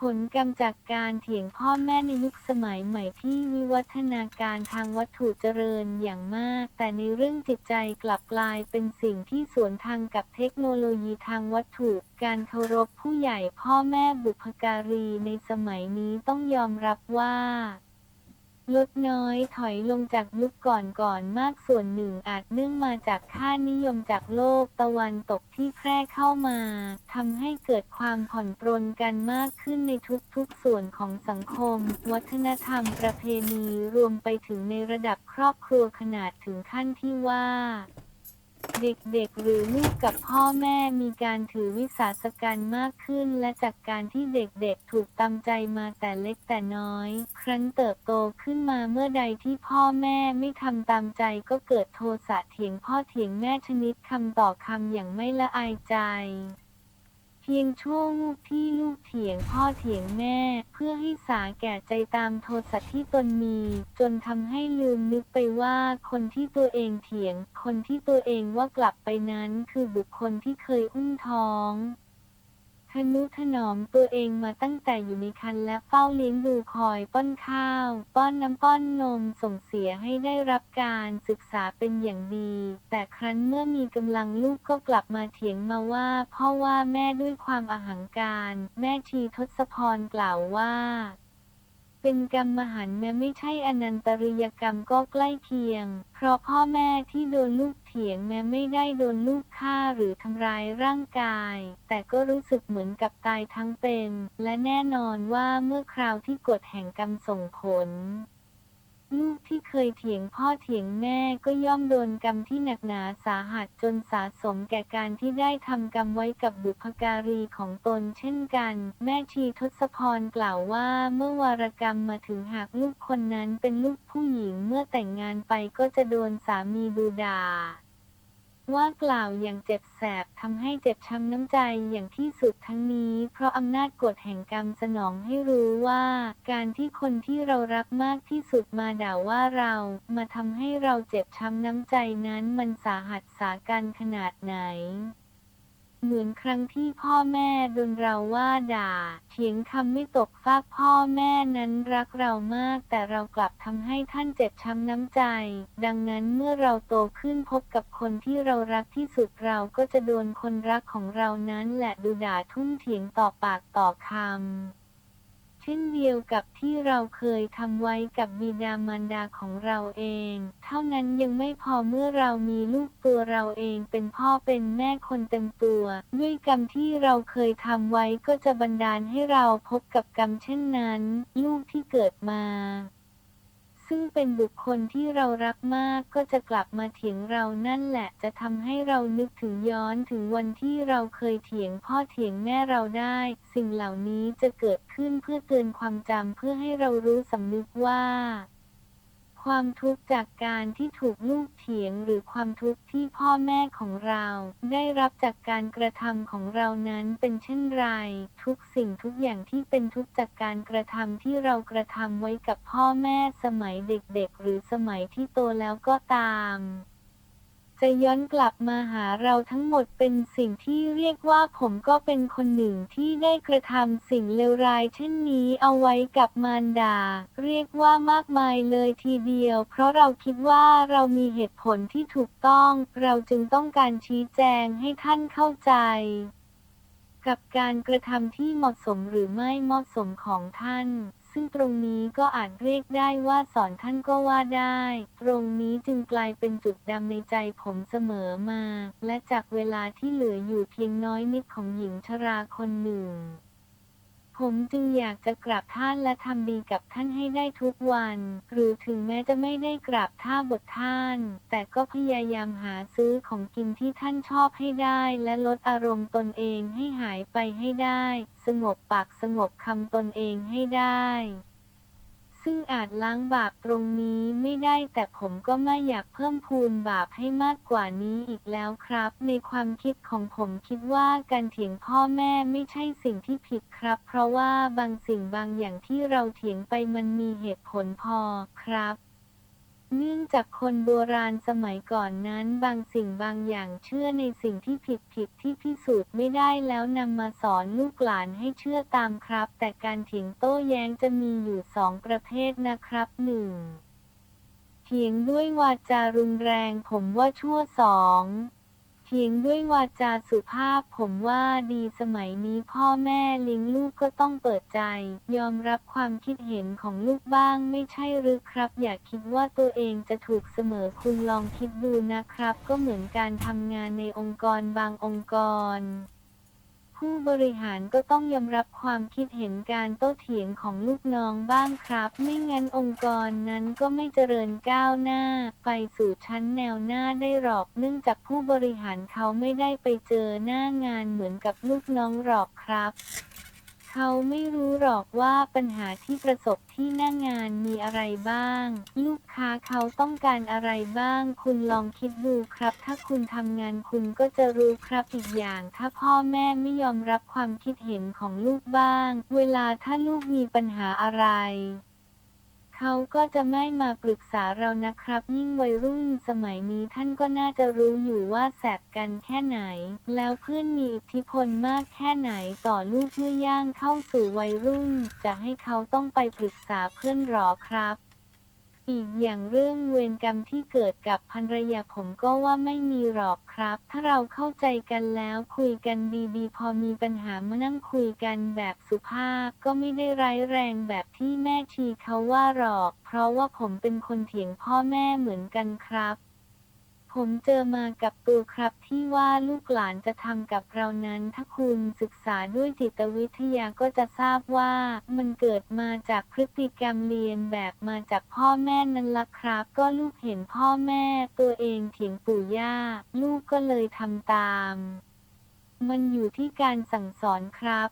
ผลกรรมจากการเถียงพ่อแม่ในยุคสมัยใหม่ที่วิวัฒนาการทางวัตถุเจริญอย่างมาก แต่ในเรื่องจิตใจกลับกลายเป็นสิ่งที่สวนทางกับเทคโนโลยีทางวัตถุ การเคารพผู้ใหญ่พ่อแม่บุพการีในสมัยนี้ต้องยอมรับว่า ลดน้อยถอยลงจากยุคก่อนๆมากส่วนหนึ่งอาจเนื่องมาจากค่านิยมจากโลกตะวันตกที่แพร่เข้ามาทำให้เกิดความผ่อนปรนกันมากขึ้นในทุกๆส่วนของสังคม วัฒนธรรมประเพณีรวมไปถึงในระดับครอบครัวขนาดถึงขั้นที่ว่า เด็กๆ หรือลูกกับพ่อแม่มีการถือวิสาสการมากขึ้น และจากการที่เด็กๆ ถูกตามใจมาแต่เล็กแต่น้อย ครั้นเติบโตขึ้นมาเมื่อใดที่พ่อแม่ไม่ทำตามใจก็เกิดโทสะเถียงพ่อเถียงแม่ชนิดคำต่อคำอย่างไม่ละอายใจ พียงช่วงที่ลูกเถียงพ่อเถียงแม่ เพื่อให้สาแก่ใจตามโทสะที่ตนมี จนทำให้ลืมนึกไปว่าคนที่ตัวเองเถียง คนที่ตัวเองว่ากลับไปนั้นคือบุคคลที่เคยอุ้มท้อง ทนุถนอมตัวเองมาตั้งแต่อยู่ในคันและเฝ้าเลี้ยงดูคอยป้อนข้าว ป้อนน้ำป้อนนมส่งเสียให้ได้รับการศึกษาเป็นอย่างดี แต่ครั้นเมื่อมีกำลังลูกก็กลับมาเถียงมาว่าพ่อว่าแม่ด้วยความอาหังการ แม่ชีทศพรกล่าวว่า เป็นกรรมหันต์แม้ไม่ใช่อนันตริยกรรมก็ใกล้เคียง เพราะพ่อแม่ที่โดนลูกเถียงแม้ไม่ได้โดนลูกฆ่าหรือทำร้ายร่างกาย แต่ก็รู้สึกเหมือนกับตายทั้งเป็น และแน่นอนว่าเมื่อคราวที่กฎแห่งกรรมส่งผล ลูกที่เคยเถียงพ่อเถียงแม่ก็ย่อมโดนกรรมที่หนักหนาสาหัสจนสะสมแก่การที่ได้ทำกรรมไว้กับบุพการีของตนเช่นกัน แม่ชีทศพรกล่าวว่าเมื่อวารกรรมมาถึงหากลูกคนนั้นเป็นลูกผู้หญิงเมื่อแต่งงานไปก็จะโดนสามีดูด่า ว่ากล่าวอย่างเจ็บแสบทำให้เจ็บช้ำน้ำใจอย่างที่สุดทั้งนี้ เพราะอำนาจกฎแห่งกรรมสนองให้รู้ว่า การที่คนที่เรารักมากที่สุดมาด่าว่าเรามาทำให้เราเจ็บช้ำน้ำใจนั้นมันสาหัสสาการขนาดไหน เหมือนครั้งที่พ่อแม่โดนเราว่าด่า เถียงคำไม่ตกฟากพ่อแม่นั้นรักเรามาก แต่เรากลับทำให้ท่านเจ็บช้ำน้ำใจ ดังนั้นเมื่อเราโตขึ้นพบกับคนที่เรารักที่สุดเราก็จะโดนคนรักของเรานั้นแหละดูด่าทุ่มเถียงต่อปากต่อคำ ช่นเดียวกับที่เราเคยทำไว้กับบิดามารดาของเราเอง เท่านั้นยังไม่พอเมื่อเรามีลูกตัวเราเองเป็นพ่อเป็นแม่คนเต็มตัว ด้วยกรรมที่เราเคยทำไว้ก็จะบันดาลให้เราพบกับกรรมเช่นนั้น ลูกที่เกิดมา ซึ่งเป็นบุคคลที่เรารักมากก็จะกลับมาเถียงเรานั่นแหละจะทำให้เรานึกถึงย้อนถึงวันที่เราเคยเถียงพ่อเถียงแม่เราได้ สิ่งเหล่านี้จะเกิดขึ้นเพื่อเตือนความจำเพื่อให้เรารู้สำนึกว่า ความทุกข์จากการที่ถูกลูกเถียงหรือความทุกข์ที่พ่อแม่ของเรา ได้รับจากการกระทำของเรานั้นเป็นเช่นไร ทุกสิ่งทุกอย่างที่เป็นทุกข์จากการกระทำที่เรากระทำไว้กับพ่อแม่สมัยเด็กๆ หรือสมัยที่โตแล้วก็ตาม จะย้อนกลับมาหาเราทั้งหมดเป็นสิ่งที่เรียกว่าผมก็เป็นคนหนึ่งที่ได้กระทำสิ่งเลวร้ายเช่นนี้เอาไว้กับมารดา เรียกว่ามากมายเลยทีเดียว เพราะเราคิดว่าเรามีเหตุผลที่ถูกต้อง เราจึงต้องการชี้แจงให้ท่านเข้าใจ กับการกระทำที่เหมาะสมหรือไม่เหมาะสมของท่าน ซึ่งตรงนี้ก็อาจเรียกได้ว่าสอนท่านก็ว่าได้ ตรงนี้จึงกลายเป็นจุดดำในใจผมเสมอมา และจากเวลาที่เหลืออยู่เพียงน้อยนิดของหญิงชราคนหนึ่ง ผมจึงอยากจะกราบท่านและทำดีกับท่านให้ได้ทุกวัน หรือถึงแม้จะไม่ได้กราบท่าบทท่าน แต่ก็พยายามหาซื้อของกินที่ท่านชอบให้ได้ และลดอารมณ์ตนเองให้หายไปให้ได้ สงบปากสงบคำตนเองให้ได้ ซึ่งอาจล้างบาปตรงนี้ไม่ได้แต่ผมก็ไม่อยากเพิ่มพูนบาปให้มากกว่านี้อีกแล้วครับ ในความคิดของผมคิดว่าการเถียงพ่อแม่ไม่ใช่สิ่งที่ผิดครับ เพราะว่าบางสิ่งบางอย่างที่เราเถียงไปมันมีเหตุผลพอครับ เนื่องจากคนโบราณสมัยก่อนนั้นบางสิ่งบางอย่างเชื่อในสิ่งที่ผิดผิดที่พิสูจน์ไม่ได้แล้วนำมาสอนลูกหลานให้เชื่อตามครับ แต่การเถียงโต้แย้งจะมีอยู่สองประเภทนะครับหนึ่งเถียงด้วยวาจารุนแรงผมว่าชั่วสอง เถียงด้วยวาจาสุภาพผมว่าดีสมัยนี้พ่อแม่ลิงลูกก็ต้องเปิดใจ ยอมรับความคิดเห็นของลูกบ้างไม่ใช่หรือครับ อย่าคิดว่าตัวเองจะถูกเสมอคุณลองคิดดูนะครับ ก็เหมือนการทำงานในองค์กรบางองค์กร ผู้บริหารก็ต้องยอมรับความคิดเห็นการโต้เถียงของลูกน้องบ้างครับ ไม่งั้นองค์กรนั้นก็ไม่เจริญก้าวหน้า ไปสู่ชั้นแนวหน้าได้หรอก เนื่องจากผู้บริหารเขาไม่ได้ไปเจอหน้างานเหมือนกับลูกน้องหรอกครับ เขาไม่รู้หรอกว่าปัญหาที่ประสบที่หน้างานมีอะไรบ้าง ลูกค้าเขาต้องการอะไรบ้าง คุณลองคิดดูครับ ถ้าคุณทำงานคุณก็จะรู้ครับอีกอย่าง ถ้าพ่อแม่ไม่ยอมรับความคิดเห็นของลูกบ้าง เวลาถ้าลูกมีปัญหาอะไร เขาก็จะไม่มาปรึกษาเรานะครับ ยิ่งวัยรุ่นสมัยนี้ท่านก็น่าจะรู้อยู่ว่าแสบกันแค่ไหน แล้วเพื่อนมีอิทธิพลมากแค่ไหนต่อลูกเมื่อย่างเข้าสู่วัยรุ่น จะให้เขาต้องไปปรึกษาเพื่อนหรอครับ อีกอย่างเรื่องเวรกรรมที่เกิดกับภรรยาผมก็ว่าไม่มีหรอกครับ ถ้าเราเข้าใจกันแล้วคุยกันดีๆ พอมีปัญหามานั่งคุยกันแบบสุภาพก็ไม่ได้ร้ายแรงแบบที่แม่ชีเขาว่าหรอก เพราะว่าผมเป็นคนเถียงพ่อแม่เหมือนกันครับ ผมเจอมากับตัวครับที่ว่าลูกหลานจะทำกับเรานั้น ถ้าคุณศึกษาด้วยจิตวิทยาก็จะทราบว่ามันเกิดมาจากพฤติกรรมเรียนแบบมาจากพ่อแม่นั่นละครับ ก็ลูกเห็นพ่อแม่ตัวเองเถียงปู่ย่า ลูกก็เลยทำตาม มันอยู่ที่การสั่งสอนครับ